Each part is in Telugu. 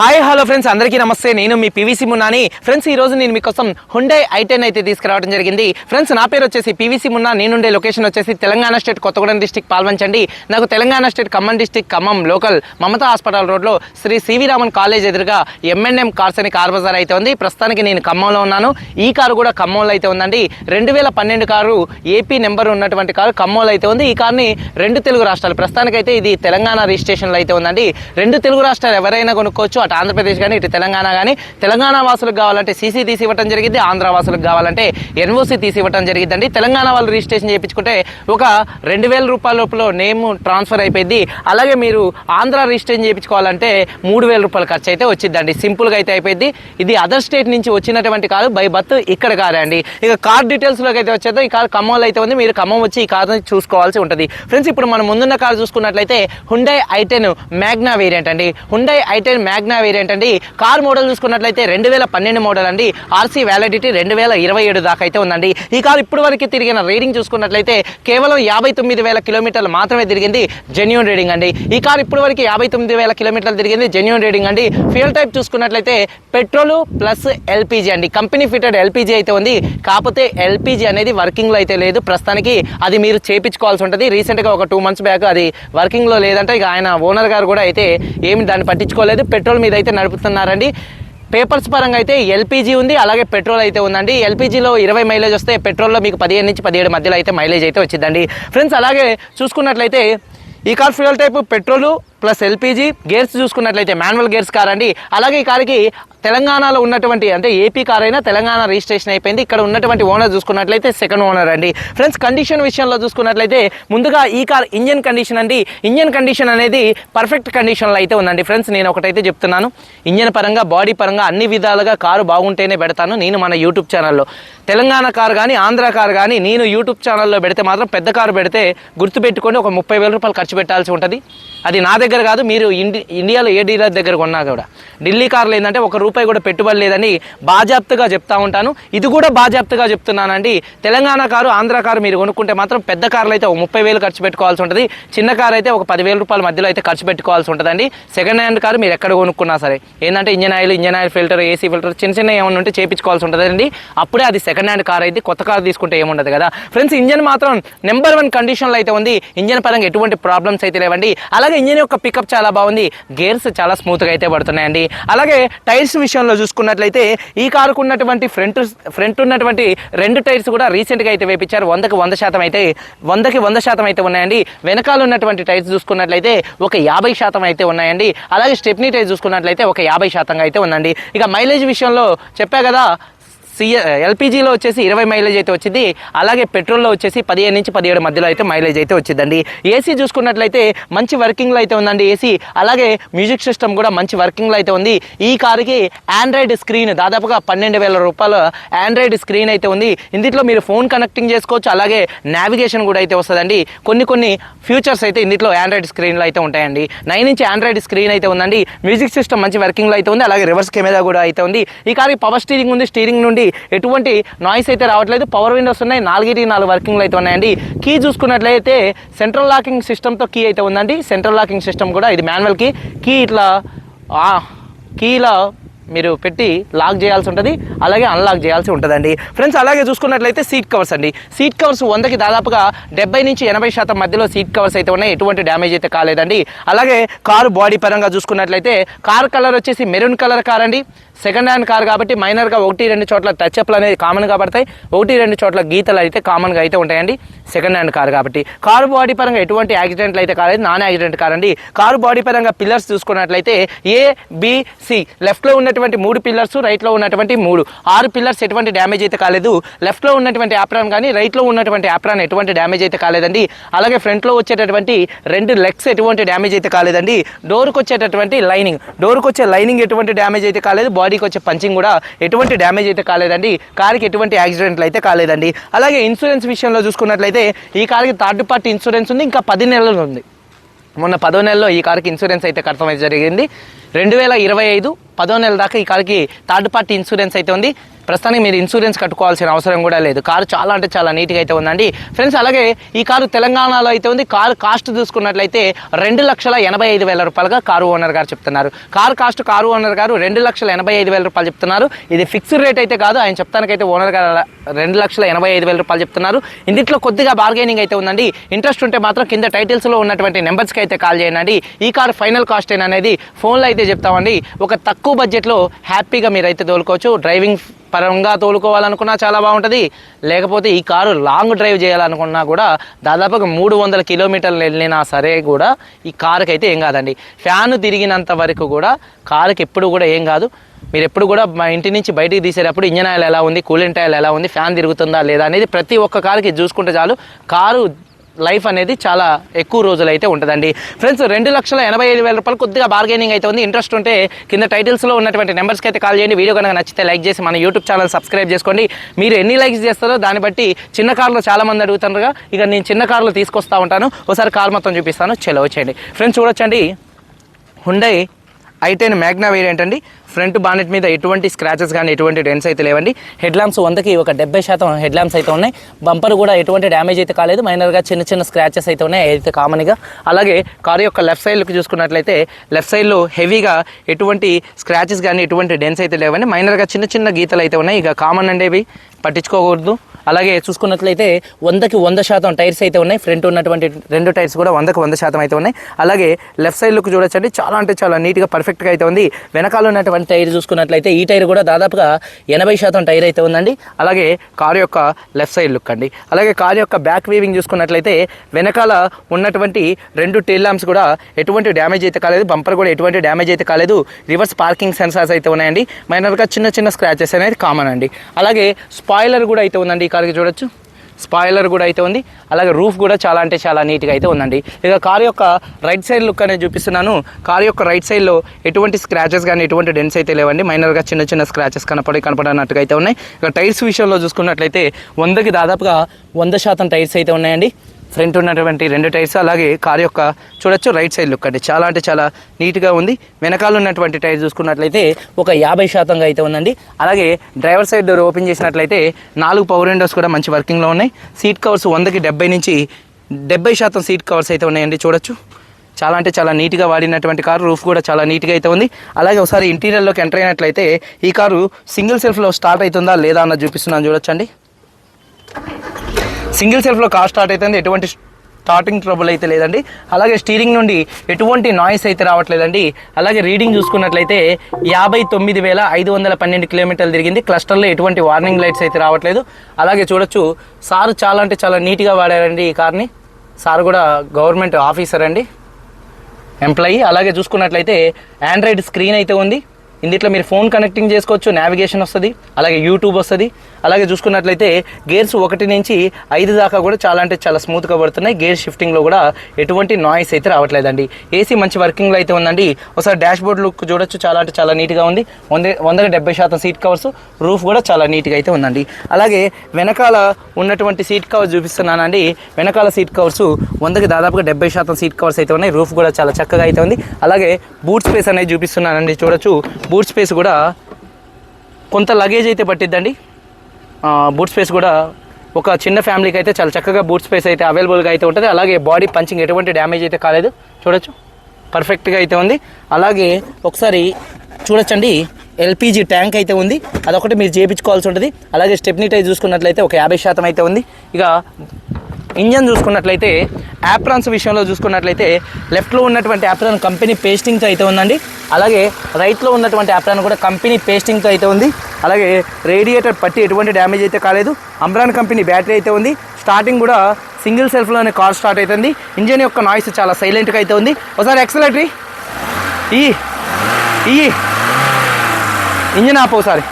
Hi hello friends. అందరికీ నమస్తే. నేను మీ పివిసి మున్నాని. ఫ్రెండ్స్ ఈ రోజు నేను మీకోసం హుండే ఐటెన్ అయితే తీసుకురావడం జరిగింది. ఫ్రెండ్స్ నా పేరు వచ్చేసి పివిసి మున్నా. నేనుండే లొకేషన్ వచ్చేసి తెలంగాణ స్టేట్ కొత్తగూడెం డిస్టిక్ పాల్వంచండి. నాకు Telangana state Khammam district Khammam local Mamata hospital రోడ్లో శ్రీ సివి రామన్ కాలేజ్ ఎదురుగా ఎంఎన్ఎం కార్స్ అని కార్ బజార్ అయితే ఉంది. ప్రస్తుతానికి నేను ఖమ్మంలో ఉన్నాను. ఈ కారు కూడా ఖమ్మంలో అయితే ఉందండి. రెండు వేల పన్నెండు కారు ఏపీ నెంబర్ ఉన్నటువంటి కారు ఖమ్మంలో అయితే ఉంది. ఈ కార్ని రెండు తెలుగు రాష్ట్రాలు. ప్రస్తుతానికైతే ఇది తెలంగాణ రిజిస్ట్రేషన్లో అయితే ఉందండి. రెండు తెలుగు రాష్ట్రాలు ఎవరైనా కొనుక్కోవచ్చు. అటు ఆంధ్రప్రదేశ్ కానీ ఇటు తెలంగాణ కానీ తెలంగాణ వాసులకు కావాలంటే సీసీ తీసి ఇవ్వడం జరిగింది ఆంధ్ర వాసులకు కావాలంటే ఎన్ఓసి తీసి ఇవ్వడం జరిగిందండి తెలంగాణ వాళ్ళు రిజిస్ట్రేషన్ చేయించుకుంటే ఒక రెండు వేల రూపాయల లోపల నేమ్ ట్రాన్స్ఫర్ అయిపోయింది అలాగే మీరు ఆంధ్ర రిజిస్ట్రేషన్ చేయించుకోవాలంటే మూడు వేల రూపాయల ఖర్చు అయితే వచ్చిందండి సింపుల్గా అయితే అయిపోయింది ఇది అదర్ స్టేట్ నుంచి వచ్చినటువంటి కాదు బై బర్త్ ఇక్కడ కారే అండి. ఇక కార్ డీటెయిల్స్లోకి అయితే వచ్చేదో ఈ కార్ ఖమ్మంలో అయితే ఉంది. మీరు ఖమ్మం వచ్చి ఈ కార్ని చూసుకోవాల్సి ఉంటుంది. ఫ్రెండ్స్ ఇప్పుడు మనం ముందున్న కార్ చూసుకున్నట్లయితే Hyundai i ten Magna variant అండి. Hyundai i ten Magna variant అండి. కార్ మోడల్ చూసుకున్నట్లయితే రెండు వేల పన్నెండు మోడల్ అండి. ఆర్సీ వ్యాలిడిటీ రెండు వేల ఇరవై ఏడు దాకా అయితే ఉందండి. ఈ కార్ ఇప్పుడు వరకు తిరిగిన రీడింగ్ చూసుకున్నట్లయితే కేవలం యాభై తొమ్మిది వేల కిలోమీటర్లు మాత్రమే తిరిగింది జెన్యున్ రీడింగ్ అండి. ఈ కార్ ఇప్పుడు వరకు యాభై తొమ్మిది వేల కిలోమీటర్లు తిరిగింది జెన్యున్ రీడింగ్ అండి. ఫ్యూల్ టైప్ చూసుకున్నట్లయితే పెట్రోల్ ప్లస్ ఎల్పిజి అండి. కంపెనీ ఫిటెడ్ ఎల్పిజి అయితే ఉంది. కాకపోతే ఎల్పిజి అనేది వర్కింగ్లో అయితే లేదు. ప్రస్తుతానికి అది మీరు చేపించుకోవాల్సి ఉంటుంది. రీసెంట్గా ఒక టూ మంత్స్ బ్యాక్ అది వర్కింగ్లో లేదంటే. ఇక ఆయన ఓనర్ గారు కూడా అయితే ఏమి దాన్ని పట్టించుకోలేదు. పెట్రోల్ మీద అయితే నడుపుతున్నారండి. పేపర్స్ పరంగా అయితే ఎల్పిజి ఉంది అలాగే పెట్రోల్ అయితే ఉందండి. ఎల్పిజిలో ఇరవై మైలేజ్ వస్తే పెట్రోల్లో మీకు పదిహేను నుంచి పదిహేడు మధ్యలో అయితే మైలేజ్ అయితే వచ్చిందండి. ఫ్రెండ్స్ అలాగే చూసుకున్నట్లయితే ఈ car fuel type petrol plus LPG gears చూసుకున్నట్లయితే మాన్యువల్ గేర్స్ కార్ అండి. అలాగే ఈ కార్కి తెలంగాణలో ఉన్నటువంటి అంటే ఏపీ కార్ అయినా తెలంగాణ రిజిస్ట్రేషన్ అయిపోయింది. ఇక్కడ ఉన్నటువంటి ఓనర్ చూసుకున్నట్లయితే సెకండ్ ఓనర్ అండి. ఫ్రెండ్స్ కండిషన్ విషయంలో చూసుకున్నట్లయితే ముందుగా ఈ కార్ ఇంజన్ కండిషన్ అండి. ఇంజన్ కండిషన్ అనేది పర్ఫెక్ట్ కండిషన్లో అయితే ఉందండి. ఫ్రెండ్స్ నేను ఒకటైతే చెప్తున్నాను. ఇంజన్ పరంగా బాడీ పరంగా అన్ని విధాలుగా కారు బాగుంటేనే పెడతాను. నేను మన యూట్యూబ్ ఛానల్లో. తెలంగాణ కారు కానీ ఆంధ్ర కారు కానీ నేను యూట్యూబ్ ఛానల్లో పెడితే మాత్రం పెద్ద కారు పెడితే గుర్తుపెట్టుకొని ఒక ముప్పై వేల రూపాయలు ఖర్చు పెట్టాల్సి ఉంటుంది. అది నా దగ్గర కాదు మీరు ఇండి ఇండియాలో ఏ డీలర్ దగ్గర కొన్నా కూడా. ఢిల్లీ కార్లు ఏంటంటే ఒక రూపాయి కూడా పెట్టుబడి లేదని బాజాప్తుగా చెప్తా ఉంటాను. ఇది కూడా బాజాప్తుగా చెప్తున్నానండి. తెలంగాణ కారు ఆంధ్ర కారు మీరు కొనుక్కుంటే మాత్రం పెద్ద కార్లు అయితే ఒక ముప్పై వేలు ఖర్చు పెట్టుకోవాల్సి ఉంటుంది. చిన్న కారు అయితే ఒక పదివేల రూపాయల మధ్యలో అయితే ఖర్చు పెట్టుకోవాల్సి ఉంటుందండి. సెకండ్ హ్యాండ్ కారు మీరు ఎక్కడ కొనుక్కున్నా సరే. ఏంటంటే engine oil engine oil filter AC filter చిన్న చిన్న ఏమైనా ఉంటే చేయించుకోవాల్సి ఉంటుందండి. అప్పుడే అది సెకండ్ హ్యాండ్ కార్ అయితే కొత్త కార్ తీసుకుంటే ఏముండదు కదా. ఫ్రెండ్స్ ఇంజన్ మాత్రం నెంబర్ వన్ కండిషన్లో అయితే ఉంది. ఇంజన్ పరంగా ఎటువంటి ప్రాబ్లమ్స్ అయితే లేవండి. అలా అలాగే ఇంజిన్ యొక్క పికప్ చాలా బాగుంది. గేర్స్ చాలా స్మూత్గా అయితే పడుతున్నాయండి. అలాగే టైర్స్ విషయంలో చూసుకున్నట్లయితే ఈ కారుకు ఉన్నటువంటి ఫ్రంట్ ఫ్రంట్ ఉన్నటువంటి రెండు టైర్స్ కూడా రీసెంట్గా అయితే వేపించారు. వందకి వంద శాతం అయితే వందకి వంద శాతం అయితే ఉన్నాయండి. వెనకాల ఉన్నటువంటి టైర్స్ చూసుకున్నట్లయితే ఒక యాభై శాతం అయితే ఉన్నాయండి. అలాగే స్టెప్నీ టైర్ చూసుకున్నట్లయితే ఒక యాభై శాతంగా అయితే ఉందండి. ఇక మైలేజ్ విషయంలో చెప్పా కదా సిఎ ఎల్పిజిలో వచ్చేసి ఇరవై మైలేజ్ అయితే వచ్చింది. అలాగే పెట్రోల్లో వచ్చేసి పదిహేను నుంచి పదిహేడు మధ్యలో అయితే మైలేజ్ అయితే వచ్చిందండి. ఏసీ చూసుకున్నట్లయితే మంచి వర్కింగ్లో అయితే ఉందండి ఏసీ. అలాగే మ్యూజిక్ సిస్టమ్ కూడా మంచి వర్కింగ్లో అయితే ఉంది. ఈ కారుకి ఆండ్రాయిడ్ స్క్రీన్ దాదాపుగా పన్నెండు వేల రూపాయల ఆండ్రాయిడ్ స్క్రీన్ అయితే ఉంది. ఇందులో మీరు ఫోన్ కనెక్టింగ్ చేసుకోవచ్చు. అలాగే నావిగేషన్ కూడా అయితే వస్తుందండి. కొన్ని కొన్ని ఫ్యూచర్స్ అయితే ఇందులో ఆండ్రాయిడ్ స్క్రీన్లో అయితే ఉంటాయండి. నైన్ ఇంచ్ ఆండ్రాయిడ్ స్క్రీన్ అయితే ఉందండి. మ్యూజిక్ సిస్టమ్ మంచి వర్కింగ్లో అయితే ఉంది. అలాగే రివర్స్ కెమెరా కూడా అయితే ఉంది. ఈ కారుకి పవర్ స్టీరింగ్ ఉంది. స్టీరింగ్ నుండి ఎటువంటి నాయిస్ అయితే రావట్లేదు. పవర్ విండోస్ ఉన్నాయి. నాలుగిటి నాలుగు వర్కింగ్లు అయితే ఉన్నాయండి. కీ చూసుకున్నట్లయితే సెంట్రల్ లాకింగ్ సిస్టమ్తో కీ అయితే ఉందండి. సెంట్రల్ లాకింగ్ సిస్టమ్ కూడా ఇది మాన్యువల్ కీ కీ ఇట్లా కీలో మీరు పెట్టి లాక్ చేయాల్సి ఉంటుంది. అలాగే అన్లాక్ చేయాల్సి ఉంటుందండి. ఫ్రెండ్స్ అలాగే చూసుకున్నట్లయితే సీట్ కవర్స్ అండి. సీట్ కవర్స్ వందకి దాదాపుగా డెబ్బై నుంచి ఎనభై శాతం మధ్యలో సీట్ కవర్స్ అయితే ఉన్నాయి. ఎటువంటి డ్యామేజ్ అయితే కాలేదండి. అలాగే కారు బాడీ పరంగా చూసుకున్నట్లయితే కార్ కలర్ వచ్చేసి మెరూన్ కలర్ కార్ అండి. సెకండ్ హ్యాండ్ కార్ కాబట్టి మైనర్గా ఒకటి రెండు చోట్ల టచ్ అప్లు అనేది కామన్గా పడతాయి. ఒకటి రెండు చోట్ల గీతలు అయితే కామన్గా అయితే ఉంటాయండి. సెకండ్ హ్యాండ్ కార్ కాబట్టి. కారు బాడీ పరంగా ఎటువంటి యాక్సిడెంట్లు అయితే కాలేదు. నాన్ యాక్సిడెంట్ కార్ అండి. కారు బాడీ పరంగా పిల్లర్స్ చూసుకున్నట్లయితే ఏ బిసి లెఫ్ట్లో ఉన్నటువంటి మూడు పిల్లర్స్ రైట్లో ఉన్నటువంటి మూడు. ఆరు పిల్లర్స్ ఎటువంటి డ్యామేజ్ అయితే కాలేదు. లెఫ్ట్లో ఉన్నటువంటి యాప్రాన్ కానీ రైట్లో ఉన్నటువంటి యాప్రాన్ ఎటువంటి డ్యామేజ్ అయితే కాలేదండి. అలాగే ఫ్రంట్లో వచ్చేటటువంటి రెండు లెగ్స్ ఎటువంటి డ్యామేజ్ అయితే కాలేదండి. డోర్కి వచ్చేటటువంటి లైనింగ్ డోర్కి వచ్చే లైనింగ్ ఎటువంటి డ్యామేజ్ అయితే కాలేదు. బాడీకి వచ్చే పంచింగ్ కూడా ఎటువంటి డ్యామేజ్ అయితే కాలేదండి కార్కి ఎటువంటి యాక్సిడెంట్లు అయితే కాలేదండి. అలాగే ఇన్సూరెన్స్ విషయంలో చూసుకున్నట్లయితే ఈ కార్కి థర్డ్ పార్టీ ఇన్సూరెన్స్ ఉంది ఇంకా పది నెలలు ఉంది. మొన్న పదో నెలలో ఈ కార్కి ఇన్సూరెన్స్ అయితే కడతాం అయితే జరిగింది. రెండు వేల ఇరవై ఐదు పదో నెల దాకా ఈ కార్కి థర్డ్ పార్టీ ఇన్సూరెన్స్ అయితే ఉంది. ప్రస్తుతానికి మీరు ఇన్సూరెన్స్ కట్టుకోవాల్సిన అవసరం కూడా లేదు. కారు చాలా అంటే చాలా నీట్గా అయితే ఉందండి. ఫ్రెండ్స్ అలాగే ఈ కారు తెలంగాణలో అయితే ఉంది. కారు కాస్ట్ చూసుకున్నట్లయితే రెండు లక్షల ఎనభై ఐదు వేల రూపాయలుగా కారు ఓనర్ గారు చెప్తున్నారు. కారు కాస్ట్ కారు ఓనర్ గారు రెండు లక్షల ఎనభై ఐదు వేల రూపాయలు చెప్తున్నారు. ఇది ఫిక్స్డ్ రేట్ అయితే కాదు. ఆయన చెప్తానికైతే ఓనర్ గారు రెండు లక్షల ఎనభై ఐదు వేల రూపాయలు చెప్తున్నారు. ఇందులో కొద్దిగా బార్గెనింగ్ అయితే ఉందండి. ఇంట్రెస్ట్ ఉంటే మాత్రం కింద టైటిల్స్లో ఉన్నటువంటి నెంబర్స్కి అయితే కాల్ చేయండి. ఈ కారు ఫైనల్ కాస్ట్ అనేది ఫోన్లో అయితే చెప్తామండి. ఒక తక్కువ బడ్జెట్లో హ్యాపీగా మీరైతే తోలుకోవచ్చు. డ్రైవింగ్ పరంగా తోలుకోవాలనుకున్నా చాలా బాగుంటుంది. లేకపోతే ఈ కారు లాంగ్ డ్రైవ్ చేయాలనుకున్నా కూడా దాదాపుగా మూడు వందల కిలోమీటర్లు వెళ్ళినా సరే కూడా ఈ కారుకి అయితే ఏం కాదండి. ఫ్యాన్ తిరిగినంత వరకు కూడా కారుకి ఎప్పుడు కూడా ఏం కాదు. మీరు ఎప్పుడు కూడా మా ఇంటి నుంచి బయటికి తీసేటప్పుడు ఇంజన్ ఆయిల్ ఎలా ఉంది కూలింగ్ ఆయిల్ ఎలా ఉంది ఫ్యాన్ తిరుగుతుందా లేదా అనేది ప్రతి ఒక్క కారుకి చూసుకుంటే చాలు. కారు లైఫ్ అనేది చాలా ఎక్కువ రోజులు అయితే ఉంటుందండి. ఫ్రెండ్స్ రెండు లక్షల ఎనభై ఐదు వేల రూపాయలు కొద్దిగా బార్గెనింగ్ అయితే ఉంది. ఇంట్రెస్ట్ ఉంటే కింద టైటిల్స్లో ఉన్నటువంటి నెంబర్స్కి అయితే కాల్ చేయండి. వీడియో కనుక నచ్చితే లైక్ చేసి మన యూట్యూబ్ ఛానల్ సబ్స్క్రైబ్ చేసుకోండి. మీరు ఎన్ని లైక్స్ చేస్తారో దాన్ని బట్టి చిన్న కార్లో చాలా మంది ఇక నేను చిన్న కార్లో తీసుకొస్తా ఉంటాను. ఒకసారి కార్ మొత్తం చూపిస్తాను. చెలవచ్చేయండి ఫ్రెండ్స్ చూడొచ్చండి. Hyundai i ten Magna variant అండి. ఫ్రంట్ బానెట్ మీద ఎటువంటి స్క్రాచెస్ కానీ ఎటువంటి డెన్స్ అయితే లేవండి. హెడ్ ల్యాంప్స్ వందకి ఒక డెబ్బై శాతం హెడ్ ల్యాంప్స్ అయితే ఉన్నాయి. బంపర్ కూడా ఎటువంటి డ్యామేజ్ అయితే కాలేదు. మైనర్గా చిన్న చిన్న స్క్రాచెస్ అయితే ఉన్నాయి. అయితే కామన్గా అలాగే కారు యొక్క లెఫ్ట్ సైడ్కి చూసుకున్నట్లయితే లెఫ్ట్ సైడ్లో హెవీగా ఎటువంటి స్క్రాచెస్ కానీ ఎటువంటి డెన్స్ అయితే లేవండి. మైనర్గా చిన్న చిన్న గీతలు అయితే ఉన్నాయి. ఇక కామన్ అండి ఇవి. పట్టించుకోకూడదు. అలాగే చూసుకున్నట్లయితే వందకి వంద శాతం టైర్స్ అయితే ఉన్నాయి. ఫ్రంట్ ఉన్నటువంటి రెండు టైర్స్ కూడా వందకి వంద శాతం అయితే ఉన్నాయి. అలాగే లెఫ్ట్ సైడ్ లుక్ చూడొచ్చండి. చాలా అంటే చాలా నీట్గా పర్ఫెక్ట్గా అయితే ఉంది. వెనకాల ఉన్నటువంటి టైర్ చూసుకున్నట్లయితే ఈ టైర్ కూడా దాదాపుగా ఎనభై శాతం టైర్ అయితే ఉందండి. అలాగే కారు యొక్క లెఫ్ట్ సైడ్ లుక్ అండి. అలాగే కారు యొక్క బ్యాక్ వీవింగ్ చూసుకున్నట్లయితే వెనకాల ఉన్నటువంటి రెండు టెల్ ల్యాంప్స్ కూడా ఎటువంటి డ్యామేజ్ అయితే కాలేదు. బంపర్ కూడా ఎటువంటి డ్యామేజ్ అయితే కాలేదు. రివర్స్ పార్కింగ్ సెన్సార్స్ అయితే ఉన్నాయండి. మైనర్గా చిన్న చిన్న స్క్రాచెస్ అనేది కామన్ అండి. అలాగే స్పాయిలర్ కూడా అయితే ఉందండి ఈ కార్కి చూడొచ్చు. స్పాయిలర్ కూడా అయితే ఉంది. అలాగే రూఫ్ కూడా చాలా అంటే చాలా నీట్గా అయితే ఉందండి. ఇక కార్ యొక్క రైట్ సైడ్ లుక్ అనేది చూపిస్తున్నాను. కార్ యొక్క రైట్ సైడ్లో ఎటువంటి స్క్రాచెస్ కానీ ఎటువంటి డెన్స్ అయితే లేవండి. మైనర్గా చిన్న చిన్న స్క్రాచెస్ కనపడి కనపడనట్టుగా అయితే ఉన్నాయి. ఇక టైర్స్ విషయంలో చూసుకున్నట్లయితే వందకి దాదాపుగా వంద శాతం టైర్స్ అయితే ఉన్నాయండి. ఫ్రంట్ ఉన్నటువంటి రెండు టైర్స్ అలాగే కార్ యొక్క చూడొచ్చు రైట్ సైడ్ లుక్ అండి. చాలా అంటే చాలా నీట్గా ఉంది. వెనకాల ఉన్నటువంటి టైర్ చూసుకున్నట్లయితే ఒక యాభై శాతంగా అయితే ఉందండి. అలాగే డ్రైవర్ సైడ్ డోర్ ఓపెన్ చేసినట్లయితే నాలుగు పవర్ విండోస్ కూడా మంచి వర్కింగ్లో ఉన్నాయి. సీట్ కవర్స్ వందకి డెబ్బై నుంచి డెబ్బై శాతం సీట్ కవర్స్ అయితే ఉన్నాయండి చూడొచ్చు. చాలా అంటే చాలా నీట్గా వాడినటువంటి కారు రూఫ్ కూడా చాలా నీట్గా అయితే ఉంది. అలాగే ఒకసారి ఇంటీరియర్లోకి ఎంటర్ అయినట్లయితే ఈ కారు సింగిల్ సెల్ఫ్లో స్టార్ట్ అవుతుందా లేదా అన్నది చూపిస్తున్నాను చూడొచ్చండి. సింగిల్ సెల్ఫ్లో కార్ స్టార్ట్ అవుతుంది ఎటువంటి స్టార్టింగ్ ట్రబుల్ అయితే లేదండి. అలాగే స్టీరింగ్ నుండి ఎటువంటి నాయిస్ అయితే రావట్లేదండి. అలాగే రీడింగ్ చూసుకున్నట్లయితే యాభై తొమ్మిది వేల ఐదు వందల పన్నెండు కిలోమీటర్లు తిరిగింది. క్లస్టర్లో ఎటువంటి వార్నింగ్ లైట్స్ అయితే రావట్లేదు. అలాగే చూడొచ్చు సారు చాలా అంటే చాలా నీట్గా వాడారండి ఈ కార్ని. సార్ కూడా గవర్నమెంట్ ఆఫీసర్ అండి ఎంప్లాయీ. అలాగే చూసుకున్నట్లయితే ఆండ్రాయిడ్ స్క్రీన్ అయితే ఉంది. ఇందులో మీరు ఫోన్ కనెక్టింగ్ చేసుకోవచ్చు నావిగేషన్ వస్తుంది. అలాగే యూట్యూబ్ వస్తుంది. అలాగే చూసుకున్నట్లయితే గేర్స్ ఒకటి నుంచి ఐదు దాకా కూడా చాలా అంటే చాలా స్మూత్గా పడుతున్నాయి. గేర్ షిఫ్టింగ్లో కూడా ఎటువంటి నాయిస్ అయితే రావట్లేదండి. ఏసీ మంచి వర్కింగ్లో అయితే ఉందండి. ఒకసారి డాష్ బోర్డ్ లుక్ చూడొచ్చు. చాలా అంటే చాలా నీట్గా ఉంది. వంద వందకి డెబ్బై శాతం సీట్ కవర్స్ రూఫ్ కూడా చాలా నీట్గా అయితే ఉందండి. అలాగే వెనకాల ఉన్నటువంటి సీట్ కవర్స్ చూపిస్తున్నానండి. వెనకాల సీట్ కవర్స్ వందకి దాదాపుగా డెబ్బై శాతం సీట్ కవర్స్ అయితే ఉన్నాయి. రూఫ్ కూడా చాలా చక్కగా అయితే ఉంది. అలాగే బూట్ స్పేస్ అనేది చూపిస్తున్నానండి. చూడొచ్చు. బూట్ స్పేస్ కూడా కొంత లగేజ్ అయితే పట్టిద్దండి. బూట్ స్పేస్ కూడా ఒక చిన్న ఫ్యామిలీకి అయితే చాలా చక్కగా బూట్ స్పేస్ అయితే అవైలబుల్గా అయితే ఉంటుంది. అలాగే బాడీ పంచింగ్ ఎటువంటి డ్యామేజ్ అయితే కాలేదు. చూడొచ్చు. పర్ఫెక్ట్గా అయితే ఉంది. అలాగే ఒకసారి చూడొచ్చండి. ఎల్పిజి ట్యాంక్ అయితే ఉంది. అదొకటి మీరు చేయించుకోవాల్సి ఉంటుంది. అలాగే స్టెప్నీ చూసుకున్నట్లయితే ఒక యాభై శాతం అయితే ఉంది. ఇక ఇంజన్ చూసుకున్నట్లయితే యాప్రాన్స్ విషయంలో చూసుకున్నట్లయితే లెఫ్ట్లో ఉన్నటువంటి యాప్రాన్ కంపెనీ పేస్టింగ్తో అయితే ఉందండి. అలాగే రైట్లో ఉన్నటువంటి యాప్రాన్ కూడా కంపెనీ పేస్టింగ్తో అయితే ఉంది. అలాగే రేడియేటర్ పట్టి ఎటువంటి డ్యామేజ్ అయితే కాలేదు. అమ్రాన్ కంపెనీ బ్యాటరీ అయితే ఉంది. స్టార్టింగ్ కూడా సింగిల్ సెల్ఫ్లోనే కార్ స్టార్ట్ అవుతుంది. ఇంజన్ యొక్క నాయిస్ చాలా సైలెంట్గా అయితే ఉంది. ఒకసారి ఎక్సలెటరీ ఈ ఈ. ఇంజన్ ఆపు ఒకసారి.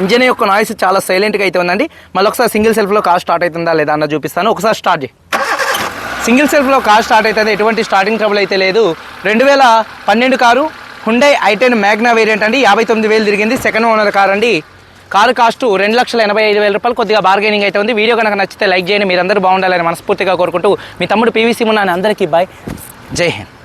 ఇంజన్ యొక్క నాయిస్ చాలా సైలెంట్గా అయితే ఉందండి. మళ్ళీ ఒకసారి సింగిల్ సెల్ఫ్లో కార్ స్టార్ట్ అవుతుందా లేదా అన్న చూపిస్తాను. ఒకసారి స్టార్ట్ చేయి. సింగిల్ సెల్ఫ్లో కార్ స్టార్ట్ అవుతుంది. ఎటువంటి స్టార్టింగ్ ట్రబుల్ అయితే లేదు. రెండు వేల పన్నెండు car Hyundai i ten Magna variant అండి. యాభై తొమ్మిది వేలు తిరిగింది. సెకండ్ ఓనర్ కార్ అండి. కారు కాస్ట్ రెండు లక్షల ఎనభై ఐదు వేల రూపాయలు కొద్దిగా బార్గెనింగ్ అయితే ఉంది. వీడియో కనుక నచ్చితే లైక్ చేయండి. మీరందరూ బాగుండాలని మనస్ఫూర్తిగా కోరుకుంటూ మీ తమ్ముడు పీవీసీ ఉన్నాను అందరికీ బాయ్ జై హింద్.